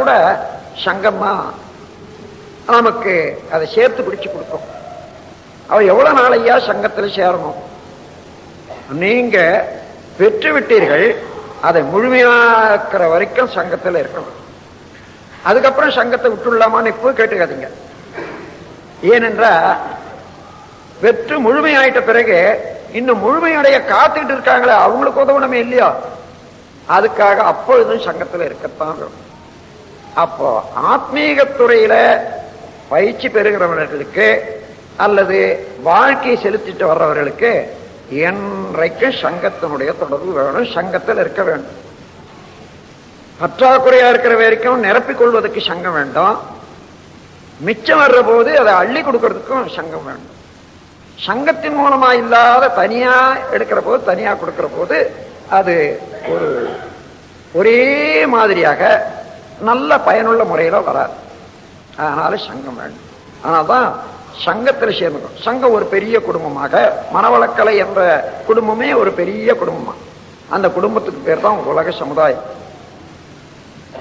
கூட சங்கம்மா நமக்கு அதை சேர்த்து பிடிச்சு கொடுக்கும். அவ எவ்வளவு நாளையா சங்கத்தில் சேரணும்? நீங்க பெற்று விட்டீர்கள் அதை முழுமையாக்குற வரைக்கும் சங்கத்தில் இருக்கணும். அதுக்கப்புறம் சங்கத்தை விட்டுள்ளாமான்னு இப்போ கேட்டுக்காதீங்க. ஏனென்றா வெற்று முழுமையாயிட்ட பிறகு இன்னும் முழுமையடைய காத்துக்கிட்டு இருக்காங்களே அவங்களுக்கு உதவணுமே இல்லையா? அதுக்காக அப்பொழுதும் சங்கத்தில் இருக்கத்தான் வேணும். அப்போ ஆத்மீக துறையில பயிற்சி பெறுகிறவர்களுக்கு அல்லது வாழ்க்கையை செலுத்திட்டு வர்றவர்களுக்கு என்றைக்கும் சங்கத்தினுடைய தொடர்பு வேணும் சங்கத்தில் இருக்க வேண்டும். பற்றாக்குறையா இருக்கிற வரைக்கும் நிரப்பிக் கொள்வதற்கு சங்கம் வேண்டும். மிச்சம் வர்ற போது அதை அள்ளி கொடுக்கறதுக்கும் சங்கம் வேண்டும். சங்கத்தின் மூலமா இல்லாத தனியா எடுக்கிற போது தனியா கொடுக்கிற போது அது ஒரு ஒரே மாதிரியாக நல்ல பயனுள்ள முறையில வராது. அதனால சங்கம் வேண்டும். அதனால்தான் சங்கத்தில் சேர்ந்துக்கும் சங்கம் ஒரு பெரிய குடும்பமாக மனவளக்கலை என்ற குடும்பமே ஒரு பெரிய குடும்பமா. அந்த குடும்பத்துக்கு பேர் தான் உலக சமுதாயம்.